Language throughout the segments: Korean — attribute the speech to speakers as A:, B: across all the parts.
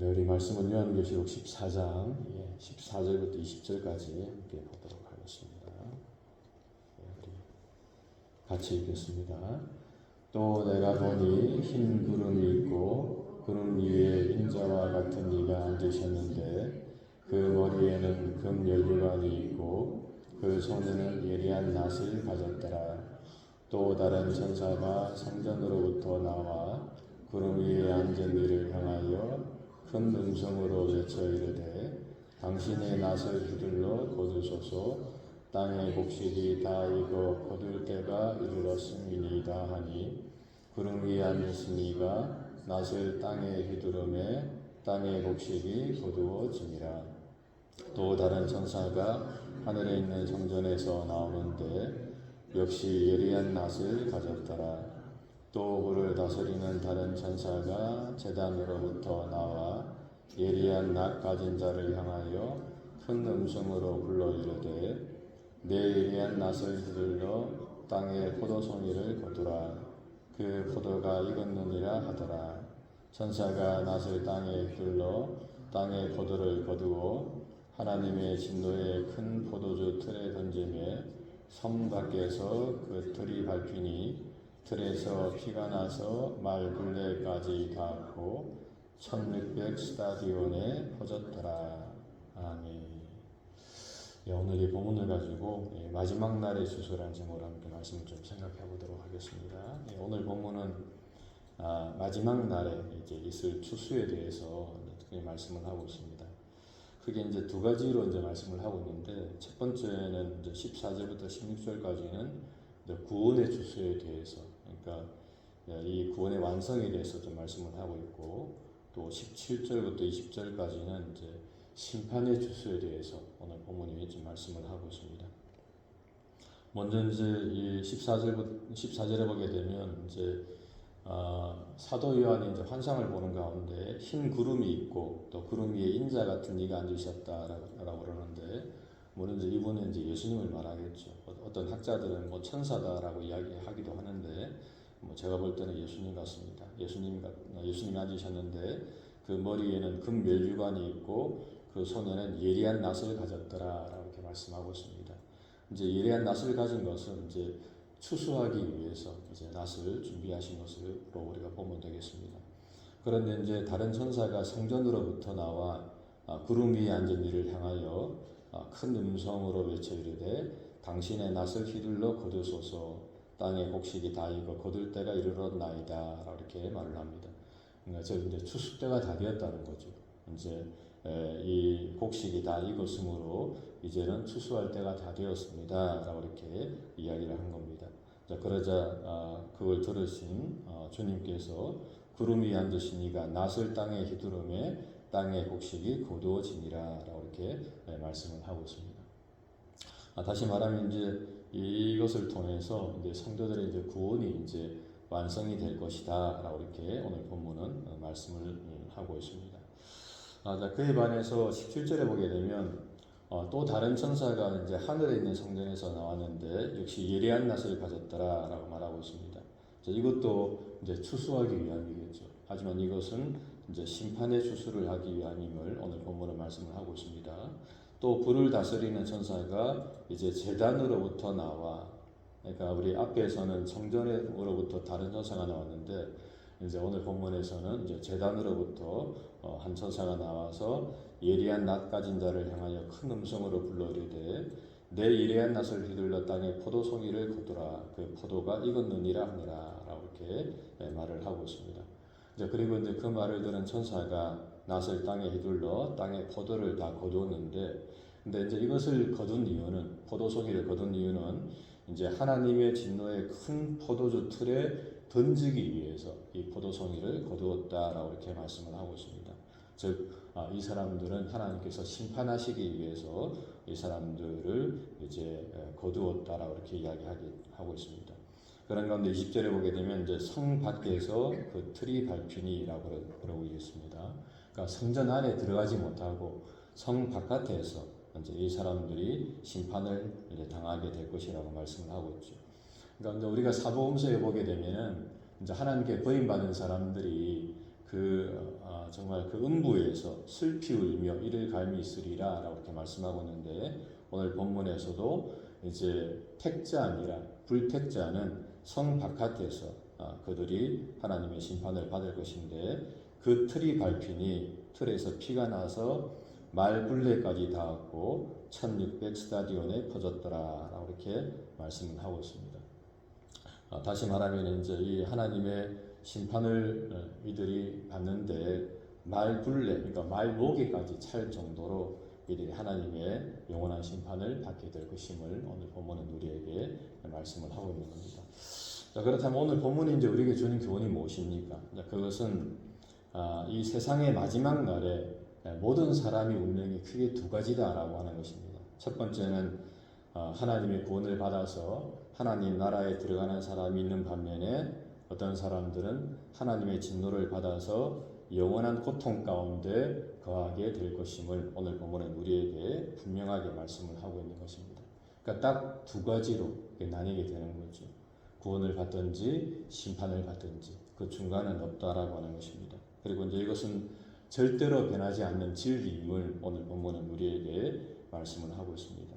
A: 네, 우리 말씀은 요한계시록 14장 예, 14절부터 20절까지 함께 보도록 하겠습니다. 예, 같이 읽겠습니다. 또 내가 보니 흰 구름이 있고 구름 위에 인자와 같은 이가 앉으셨는데 그 머리에는 금 연류관이 있고 그 손에는 예리한 낫을 가졌더라. 또 다른 천사가 성전으로부터 나와 구름 위에 앉은 이를 향하여 큰 음성으로 외쳐 이르되 당신의 낫을 휘둘러 거두소서. 땅의 곡식이 다 익어 거둘 때가 이르렀음이니이다 하니 구름 위에 앉으시니가 낫을 땅에 휘두르매 땅의 곡식이 거두어지니라. 또 다른 천사가 하늘에 있는 성전에서 나오는데 역시 예리한 낫을 가졌더라 또 그를 다스리는 다른 천사가 재단으로부터 나와 예리한 낫 가진 자를 향하여 큰 음성으로 불러 이르되 내 예리한 낫을 휘둘러 땅에 포도송이를 거두라. 그 포도가 익었느니라 하더라. 천사가 낫을 땅에 휘둘러 땅에 포도를 거두어 하나님의 진노의 큰 포도주 틀에 던지매 섬 밖에서 그 틀이 밟히니 틀에서 피가 나서 말굴레까지 닿고 1600 스타디온에 퍼졌더라. 아멘. 예, 오늘 이 본문을 가지고 예, 마지막 날의 주소라는 제목으로 함께 말씀을 좀 생각해 보도록 하겠습니다. 예, 오늘 본문은 아, 마지막 날에 이제 있을 추수에 대해서 특히 말씀을 하고 있습니다. 크게 이제 두 가지로 이제 말씀을 하고 있는데 첫 번째는 이제 14절부터 16절까지는 구원의 추수에 대해서 그러니까 이 구원의 완성에 대해서 좀 말씀을 하고 있고 또 17절부터 20절까지는 이제 심판의 추수에 대해서 오늘 본문이 좀 말씀을 하고 있습니다. 먼저 이제 이 14절 14절에 보게 되면 이제 어, 사도 요한이 이제 환상을 보는 가운데 흰 구름이 있고 또 구름 위에 인자 같은 이가 앉으셨다라고 그러는데 물론 이제 이분은 이제 예수님을 말하겠죠. 어떤 학자들은 뭐 천사다라고 이야기하기도 하는데 뭐 제가 볼 때는 예수님 같습니다. 예수님 같 예수님이 앉으셨는데 그 머리에는 금 멸류관이 있고 그 손에는 예리한 낫을 가졌더라라고 이렇게 말씀하고 있습니다. 이제 예리한 낫을 가진 것은 이제 추수하기 위해서 이제 낫을 준비하신 것으로 우리가 보면 되겠습니다. 그런데 이제 다른 천사가 성전으로부터 나와 아, 구름 위에 앉은 이를 향하여 아, 큰 음성으로 외쳐 이르되 당신의 낫을 휘둘러 거두소서 땅의 곡식이 다 익어 거둘 때가 이르렀나이다 이렇게 말을 합니다. 그러니까 저 이제 추수 때가 다 되었다는 거죠. 이제 이 곡식이 다 익었으므로 이제는 추수할 때가 다 되었습니다. 라고 이렇게 이야기를 한 겁니다. 자, 그러자 아, 그걸 들으신 어, 주님께서 구름 위에 앉으신 이가 낫을 땅에 휘두르매 땅의 곡식이 거두어지니라 라고 이렇게 말씀을 하고 있습니다. 아, 다시 말하면 이제 이것을 통해서 이제 성도들의 이제 구원이 이제 완성이 될 것이다라고 이렇게 오늘 본문은 어, 말씀을 음, 하고 있습니다. 아, 자, 그에 반해서 17절에 보게 되면 어, 또 다른 천사가 이제 하늘에 있는 성전에서 나왔는데 역시 예리한 낫을 가졌더라라고 말하고 있습니다. 자, 이것도 이제 추수하기 위함이겠죠. 하지만 이것은 이제 심판의 추수를 하기 위함임을 오늘 본문은 말씀을 하고 있습니다. 또 불을 다스리는 천사가 이제 재단으로부터 나와 그러니까 우리 앞에서는 성전으로부터 다른 천사가 나왔는데 이제 오늘 본문에서는 이제 재단으로부터 어, 한 천사가 나와서 예리한 낫 가진 자를 향하여 큰 음성으로 불러 이르되 내 예리한 낫을 휘둘러 땅에 포도 송이를 거두라 그 포도가 익었느니라 하니라라고 이렇게 네, 말을 하고 있습니다. 이제 그리고 이제 그 말을 들은 천사가 낫을 땅에 휘둘러 땅에 포도를 다 거두었는데 근데 이제 이것을 거둔 이유는 포도송이를 거둔 이유는 이제 하나님의 진노의 큰 포도주 틀에 던지기 위해서 이 포도송이를 거두었다라고 이렇게 말씀을 하고 있습니다. 즉, 아, 이 사람들은 하나님께서 심판하시기 위해서 이 사람들을 이제 거두었다라고 이렇게 이야기하고 있습니다. 그런 가운데 20절에 보게 되면 이제 성 밖에서 그 틀이 밟히니라고 그러고 있습니다. 그러니까 성전 안에 들어가지 못하고 성 바깥에서 이제 이 사람들이 심판을 이제 당하게 될 것이라고 말씀을 하고 있죠. 그러니까 이제 우리가 사복음서에 보게 되면은 이제 하나님께 버림받은 사람들이 그 아, 정말 그 음부에서 슬피 울며 이를 갈미 있으리라라고 이렇게 말씀하고 있는데 오늘 본문에서도 이제 택자 아니라 불택자는 성 바깥에서 아, 그들이 하나님의 심판을 받을 것인데 그 틀이 밟히니 틀에서 피가 나서 말굴레까지 닿았고 1600 스타디온에 퍼졌더라 라고 이렇게 말씀을 하고 있습니다. 아, 다시 말하면 이제 이 하나님의 심판을 어, 이들이 받는데 말굴레 그러니까 말목에까지 찰 정도로 이들이 하나님의 영원한 심판을 받게 될 것임을 오늘 본문은 우리에게 말씀을 하고 있는 겁니다. 자, 그렇다면 오늘 본문이 이제 우리에게 주는 교훈이 무엇입니까? 자, 그것은 아, 이 세상의 마지막 날에 모든 사람이 운명이 크게 두 가지다라고 하는 것입니다. 첫 번째는 아, 하나님의 구원을 받아서 하나님 나라에 들어가는 사람이 있는 반면에 어떤 사람들은 하나님의 진노를 받아서 영원한 고통 가운데 거하게 될 것임을 오늘 본문은 우리에게 분명하게 말씀을 하고 있는 것입니다. 그러니까 딱 두 가지로 나뉘게 되는 거죠. 구원을 받든지 심판을 받든지 그 중간은 없다라고 하는 것입니다. 그리고 이제 이것은 절대로 변하지 않는 진리임을 오늘 본문은 우리에게 말씀을 하고 있습니다.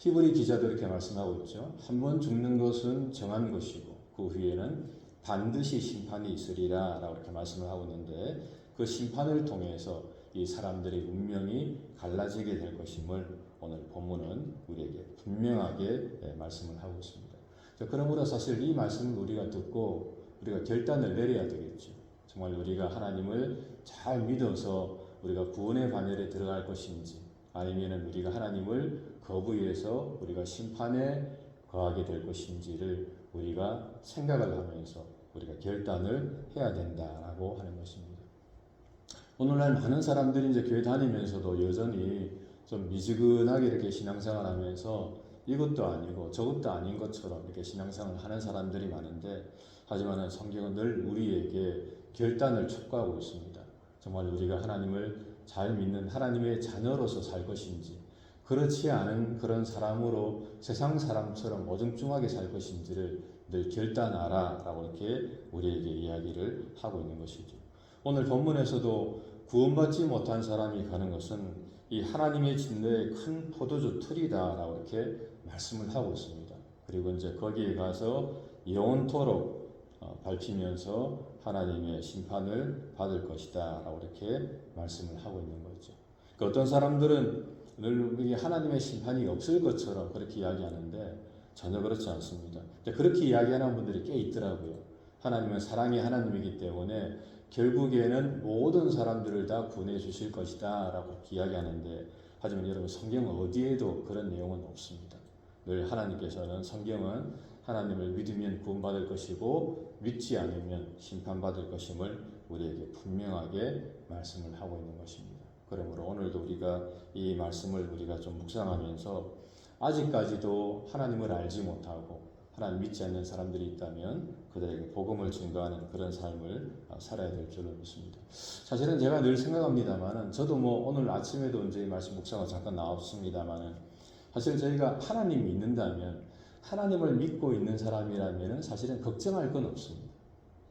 A: 히브리 기자도 이렇게 말씀하고 있죠. 한 번 죽는 것은 정한 것이고 그 후에는 반드시 심판이 있으리라 라고 이렇게 말씀을 하고 있는데 그 심판을 통해서 이 사람들의 운명이 갈라지게 될 것임을 오늘 본문은 우리에게 분명하게 예, 말씀을 하고 있습니다. 그러므로 사실 이 말씀을 우리가 듣고 우리가 결단을 내려야 되겠죠. 정말 우리가 하나님을 잘 믿어서 우리가 구원의 반열에 들어갈 것인지 아니면 우리가 하나님을 거부해서 우리가 심판에 거하게 될 것인지를 우리가 생각을 하면서 우리가 결단을 해야 된다라고 하는 것입니다. 오늘날 많은 사람들이 이제 교회 다니면서도 여전히 좀 미지근하게 이렇게 신앙생활 하면서 이것도 아니고 저것도 아닌 것처럼 이렇게 신앙생활을 하는 사람들이 많은데 하지만 성경은 늘 우리에게 결단을 촉구하고 있습니다. 정말 우리가 하나님을 잘 믿는 하나님의 자녀로서 살 것인지 그렇지 않은 그런 사람으로 세상 사람처럼 어중중하게 살 것인지를 늘 결단하라 라고 이렇게 우리에게 이야기를 하고 있는 것이죠. 오늘 본문에서도 구원받지 못한 사람이 가는 것은 이 하나님의 진노의 큰 포도주 틀이다 라고 이렇게 말씀을 하고 있습니다. 그리고 이제 거기에 가서 영원토록 어, 밟히면서 하나님의 심판을 받을 것이다 라고 이렇게 말씀을 하고 있는 거죠. 그 어떤 사람들은 늘 하나님의 심판이 없을 것처럼 그렇게 이야기하는데 전혀 그렇지 않습니다. 그렇게 이야기하는 분들이 꽤 있더라고요. 하나님은 사랑의 하나님이기 때문에 결국에는 모든 사람들을 다 구원해 주실 것이다 라고 이야기하는데 하지만 여러분 성경 어디에도 그런 내용은 없습니다. 늘 하나님께서는 성경은 하나님을 믿으면 구원받을 것이고 믿지 않으면 심판받을 것임을 우리에게 분명하게 말씀을 하고 있는 것입니다. 그러므로 오늘도 우리가 이 말씀을 우리가 좀 묵상하면서 아직까지도 하나님을 알지 못하고 하나님 믿지 않는 사람들이 있다면 그들에게 복음을 증거하는 그런 삶을 살아야 될 줄로 믿습니다. 사실은 제가 늘 생각합니다만은 저도 뭐 오늘 아침에도 이제 말씀 묵상을 잠깐 나왔습니다만은 사실 저희가 하나님 믿는다면 하나님을 믿고 있는 사람이라면은 사실은 걱정할 건 없습니다.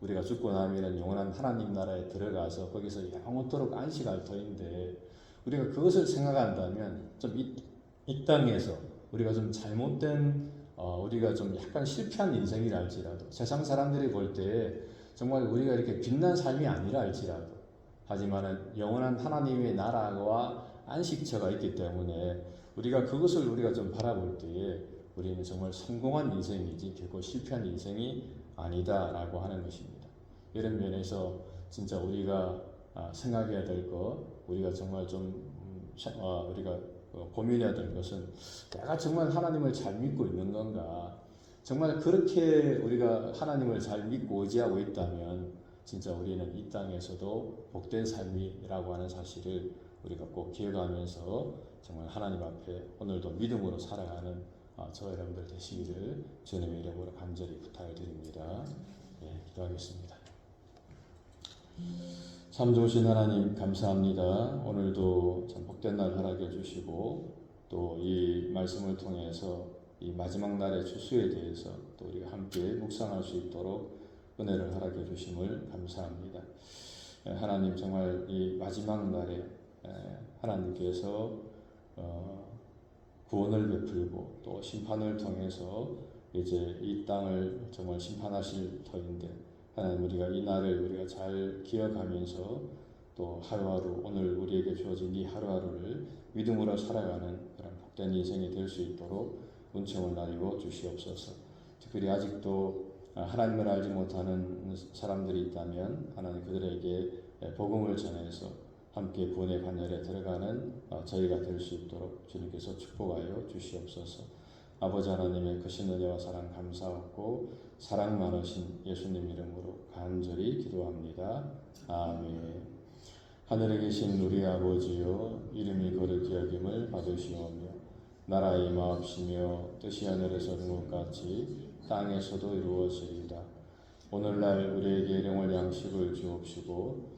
A: 우리가 죽고 나면은 영원한 하나님 나라에 들어가서 거기서 영원토록 안식할 터인데 우리가 그것을 생각한다면 좀이 땅에서 우리가 좀 잘못된 어, 우리가 좀 약간 실패한 인생이라 할지라도 세상 사람들이 볼 때 정말 우리가 이렇게 빛난 삶이 아니라 할지라도 하지만은 영원한 하나님의 나라와 안식처가 있기 때문에 우리가 그것을 우리가 좀 바라볼 때에 우리는 정말 성공한 인생이지 결코 실패한 인생이 아니다라고 하는 것입니다. 이런 면에서 진짜 우리가 아, 생각해야 될 것, 우리가 정말 좀 음, 어, 우리가 어, 고민해야 될 것은 내가 정말 하나님을 잘 믿고 있는 건가? 정말 그렇게 우리가 하나님을 잘 믿고 의지하고 있다면 진짜 우리는 이 땅에서도 복된 삶이라고 하는 사실을 우리가 꼭 기억하면서 정말 하나님 앞에 오늘도 믿음으로 살아가는 어, 저 여러분들 되시기를 주님의 이름으로 간절히 부탁을 드립니다. 예, 기도하겠습니다. 참 좋으신 하나님 감사합니다. 오늘도 참 복된 날 허락해 주시고 또 이 말씀을 통해서 이 마지막 날의 추수에 대해서 또 우리가 함께 묵상할 수 있도록 은혜를 허락해 주심을 감사합니다. 에, 하나님 정말 이 마지막 날에 에, 하나님께서 어, 구원을 베풀고 또 심판을 통해서 이제 이 땅을 정말 심판하실 터인데 하나님 우리가 이 날을 우리가 잘 기억하면서 또 하루하루 오늘 우리에게 주어진 이 하루하루를 믿음으로 살아가는 그런 복된 인생이 될 수 있도록 은총을 나누어 주시옵소서. 특별히 아직도 하나님을 알지 못하는 사람들이 있다면 하나님 그들에게 복음을 전해서 함께 구원의 반열에 들어가는 어, 저희가 될 수 있도록 주님께서 축복하여 주시옵소서. 아버지 하나님의 크신 은혜와 사랑 감사하고 사랑 많으신 예수님 이름으로 간절히 기도합니다. 아멘. 하늘에 계신 우리 아버지여 이름이 거룩히 여김을 받으시오며 나라의 임하옵시며 뜻이 하늘에서 이룬 것 같이 땅에서도 이루어지리이다. 오늘날 우리에게 일용할 양식을 주옵시고